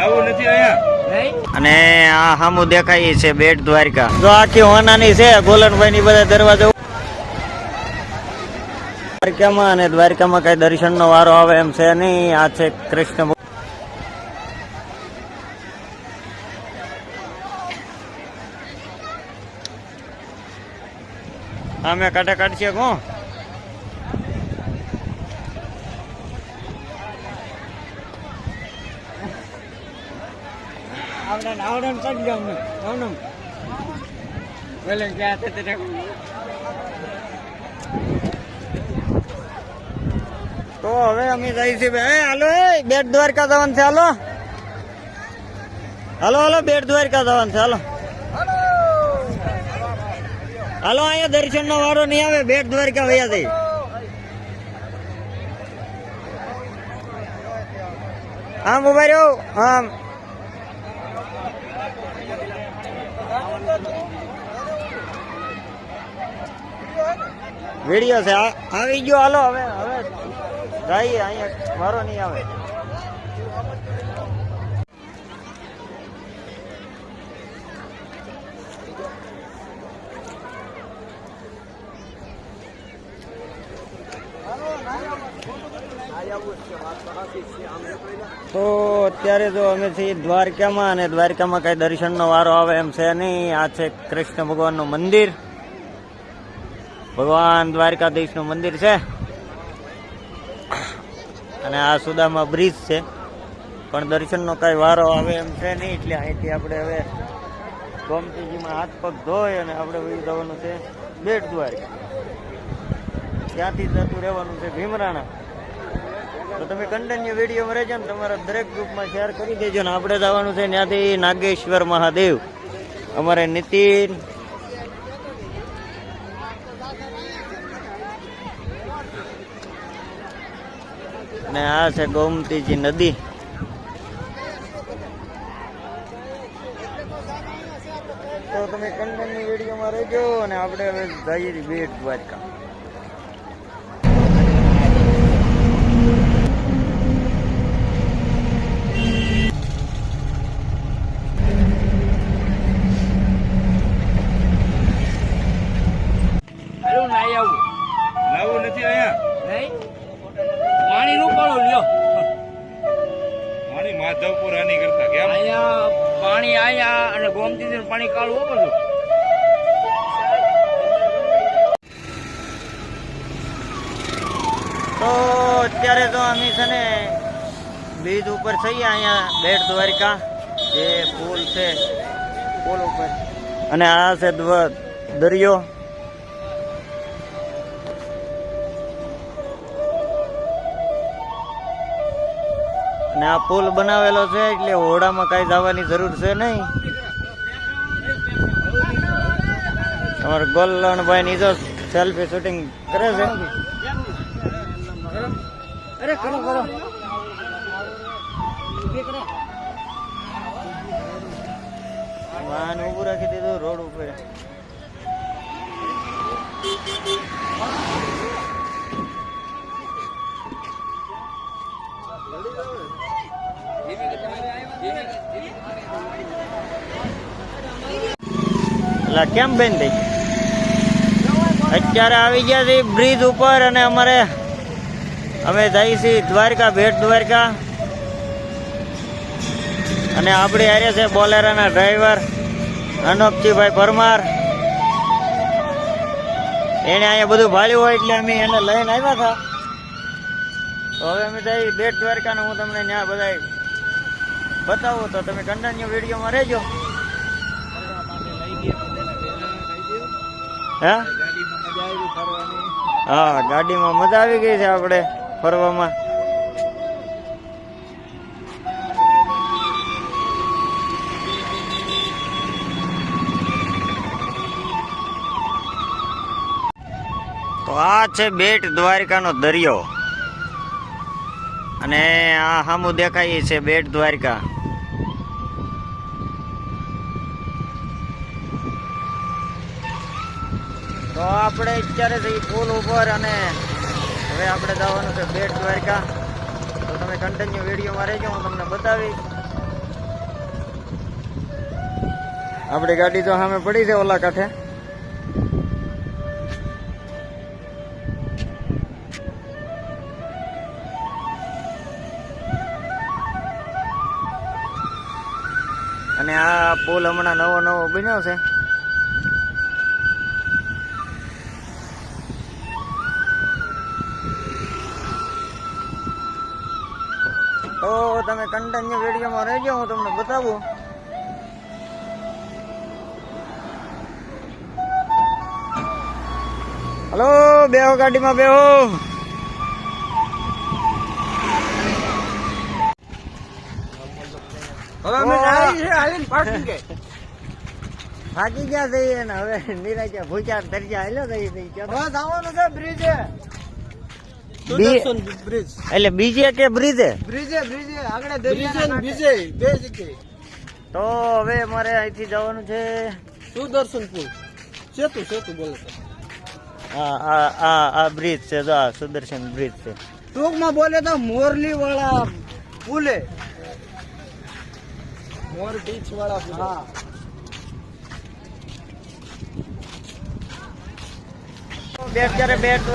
આવું નથી અહીંયા? અને આ સામું દેખાય છે બેટ દ્વારકા. જો આખી હોનાની છે ગોલનભાઈ ની બધા દરવાજા. દ્વારકામાં અને દ્વારકામાં કઈ દર્શન નો વારો આવે એમ છે નહીં. આ છે કૃષ્ણ. અમે કાઢે કાઢશે કોણ? જાવ ને આવડે બોલે ગયા તે હવે અમે જઈ છીએ બે- હાલો બેટ દ્વારકા જવાનું છે, હાલો. હાલો હાલો, બેટ દ્વારકા જવાનું છે, હાલો. હાલો, અહીંયા દર્શન નો વારો નહીં આવે, બેટ દ્વારકા વયા જઈ આમ ઊભા રહ્યો આમ વીડિયો છે. આવી ગયો. હાલો, હવે હવે જઈએ. અહીંયા વારો નહીં આવે. તો અત્યારે તો અમે છીએ દ્વારકામાં અને દ્વારકામાં કઈ દર્શનનો વારો આવે એમ છે નહીં. આ છે કૃષ્ણ ભગવાનનું મંદિર. ભગવાન દ્વારકાધીશનું મંદિર છે. અને આ સુદામા બ્રિજ છે. પણ દર્શનનો કઈ વારો આવે એમ છે નહીં, એટલે અહીંથી આપણે હવે ગોમતીજીમાં હાથ પગ ધોઈ અને આપણે વહી જવાનું છે બેટ દ્વારકા. ત્યાંથી જતું રહેવાનું છે ભીમરાણા. તો તમે કન્ટિન્યુ વિડીયોમાં રહેજો ને તમારા દરેક ગ્રુપમાં શેર કરી દેજો ને આપણે જવાનું છે ત્યાંથી નાગેશ્વર મહાદેવ. અમારે નીતિન ને આ છે ગોમતીજી નદી. તો તમે કન્ટિન્યુ વિડીયોમાં રહેજો અને આપણે હવે જઈએ બેટ દ્વારકા. હાલો નાઈ આવું. આવું નથી અહીંયા? નહીં? પાણી નું પડો લ્યો. મારી માધવપુર આની કરતા કેમ? અહીંયા પાણી આયા અને ગોમતી પાણી કાઢવું બધું. તો અત્યારે તો અમે છે ને બીજ ઉપર થઈએ અહીંયા બેટ દ્વારિકા જે પુલ છે પુલ ઉપર. અને આ છે દ્વ- દરિયો. અને આ પુલ બનાવેલો છે એટલે હોડામાં કઈ જવાની જરૂર છે નહીં. અમારે ગોલણભાઈ ની જો સેલ્ફી શૂટિંગ કરે છે. અરે કરો કરો. વાહન ઉભું રાખી દીધું રોડ ઉપર. એટલે કેમ બેન થઈ અત્યારે આવી ગયા છે બ્રિજ ઉપર અને અમારે અમે જઈએ છીએ દ્વારકા, ભેટ દ્વારકા. અને આપણી હારે છે બોલેરાના ડ્રાઈવર અનોપજીભાઈ પરમાર. એને અહીંયા બધું ભાળ્યું હોય એટલે અમે એને લઈને આવ્યા હતા. તો હવે અમે જઈ બેટ દ્વારકા ને હું તમને ત્યાં બધા બતાવું. તો તમે કન્ટિન્યુ વિડીયોમાં રહેજો. હે? હા, ગાડીમાં મજા આવી ગઈ છે આપણે ફરવામાં. તો આ છે બેટ દ્વારકાનો દરિયો. અને આ સામું દેખાય છે બેટ દ્વારકા. તો આપણે અત્યારે જઈ પુલ ઉપર અને હવે આપણે જવાનું છે બેટ દ્વારકા. તો તમે કન્ટિન્યુ વિડીયોમાં રહેજો, હું તમને બતાવીશ. આપણી ગાડી તો સામે પડી છે ઓલા કાંઠે. અને આ પુલ હમણાં નવો નવો બન્યો છે. તો તમે કન્ટિન્યુ વિડીયોમાં રહેજો હું તમને બતાવું. હલો બેહો ગાડીમાં બેહો. થાકી ગયા. જઈએ ને હવે નિરાજા ભૂચાર તરજા હેલો હવે જવાનું છે બ્રિજ. એટલે બીજે કે બ્રિજે? બ્રિજે બ્રિજે. આગળ દરિયા બીજે બે જગ્યાએ. તો હવે અમારે અહીંથી જવાનું છે. સુદર્શન પુલ સેતુ સેતુ બોલે છે. આ આ આ આ બ્રિજ છે જો આ સુદર્શન બ્રિજ છે. ટૂંકમાં બોલે તો મોરલી વાળા પુલે. મોર બીચ વાળા પુલે. હા. બેટ જ્યારે બેટ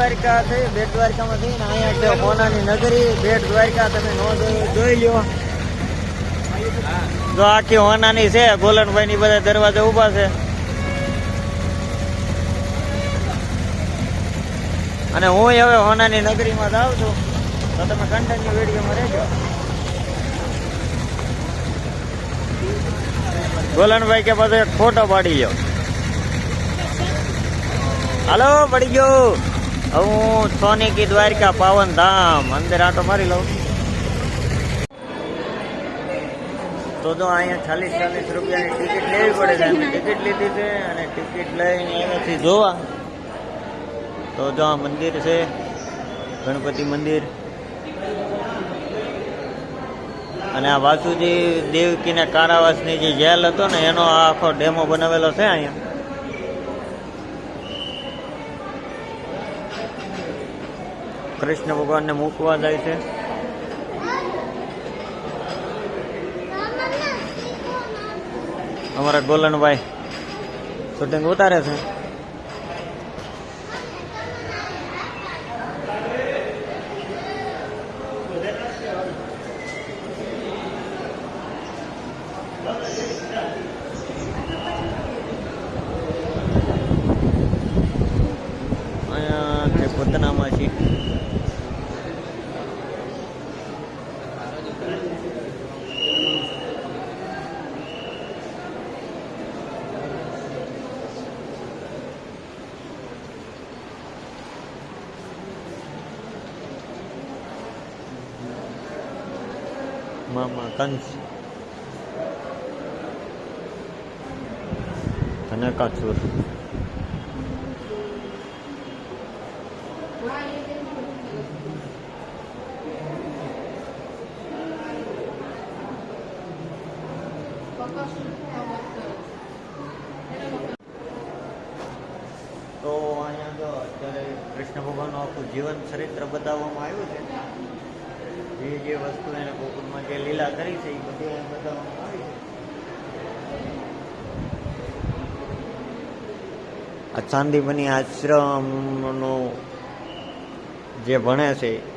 છે ગોલનભાઈ ની બધા દરવાજે ઊભા છે. અને હું હવે હોનાની નગરીમાં જાઉં છું, તો તમે કન્ટિન્યુ વિડીયોમાં રહેજો. ગોલનભાઈ કે એક ફોટો પાડી લ્યો. હાલો, પડી ગયો. હું સોની કી દ્વારકા પાવન ધામ અંદર આટો મારી લઉં. તો જો અહીંયા ચાલીસ ચાલીસ રૂપિયાની ટિકિટ લેવી પડે છે. અમે ટિકિટ લીધી છે અને ટિકિટ લઈને અહીંયાથી જોવા. તો જો આ મંદિર છે, ગણપતિ મંદિર. અને આ વાસુજી દેવકીના કારાવાસની જે જેલ હતો ને, એનો આખો ડેમો બનાવેલો છે અહીંયા. કૃષ્ણ ભગવાનને મૂકવા જાય છે. અમારા ગોલનભાઈ શૂટિંગ ઉતારે છે. અહીંયા પતનામાં છે મામા કંસ અને કાચુર તો અહીંયા જો અત્યારે કૃષ્ણ ભગવાનનું આખું જીવન ચરિત્ર બતાવવામાં આવ્યું છે જે જે વસ્તુ એને ગોકુળમાં જે લીલા કરી છે, એ બધી એને બતાવવામાં આવી છે. આ ચાંદીપની આશ્રમનું જે ભણે છે